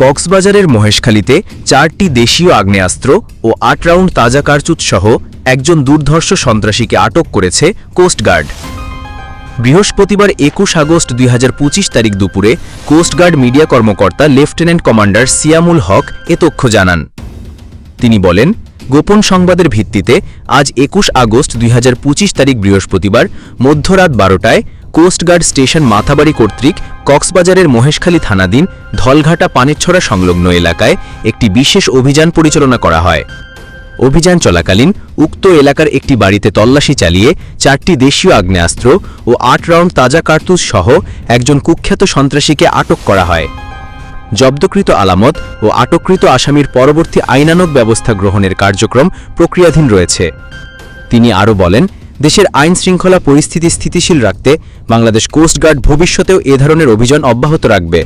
কক্সবাজারের মহেশখালীতে চারটি দেশীয় আগ্নেয়াস্ত্র ও আট রাউন্ড তাজা কারচুত সহ একজন দুর্ধর্ষ সন্ত্রাসীকে আটক করেছে কোস্টগার্ড বৃহস্পতিবার একুশ আগস্ট দুই হাজার পঁচিশ তারিখ দুপুরে কোস্টগার্ড মিডিয়া কর্মকর্তা লেফটেন্যান্ট কমান্ডার সিয়ামুল হক এ তথ্য জানান। তিনি বলেন, গোপন সংবাদের ভিত্তিতে আজ একুশ আগস্ট দুই হাজার পঁচিশ তারিখ বৃহস্পতিবার মধ্যরাত বারোটায় কোস্টগার্ড স্টেশন মাথাবাড়ি কর্তৃক কক্সবাজারের মহেশখালী থানাধীন ধলঘাটা পানেরছড়া সংলগ্ন এলাকায় একটি বিশেষ অভিযান পরিচালনা করা হয়। অভিযান চলাকালীন উক্ত এলাকার একটি বাড়িতে তল্লাশি চালিয়ে চারটি দেশীয় আগ্নেয়াস্ত্র ও আট রাউন্ড তাজা কার্তুজ সহ একজন কুখ্যাত সন্ত্রাসীকে আটক করা হয়। জব্দকৃত আলামত ও আটককৃত আসামির পরবর্তী আইনানক ব্যবস্থা গ্রহণের কার্যক্রম প্রক্রিয়াধীন রয়েছে। তিনি আরও বলেন দেশের আইন শৃঙ্খলা পরিস্থিতি স্থিতিশীল রাখতে বাংলাদেশ কোস্টগার্ড ভবিষ্যতেও এ ধরনের অভিযান অব্যাহত রাখবে।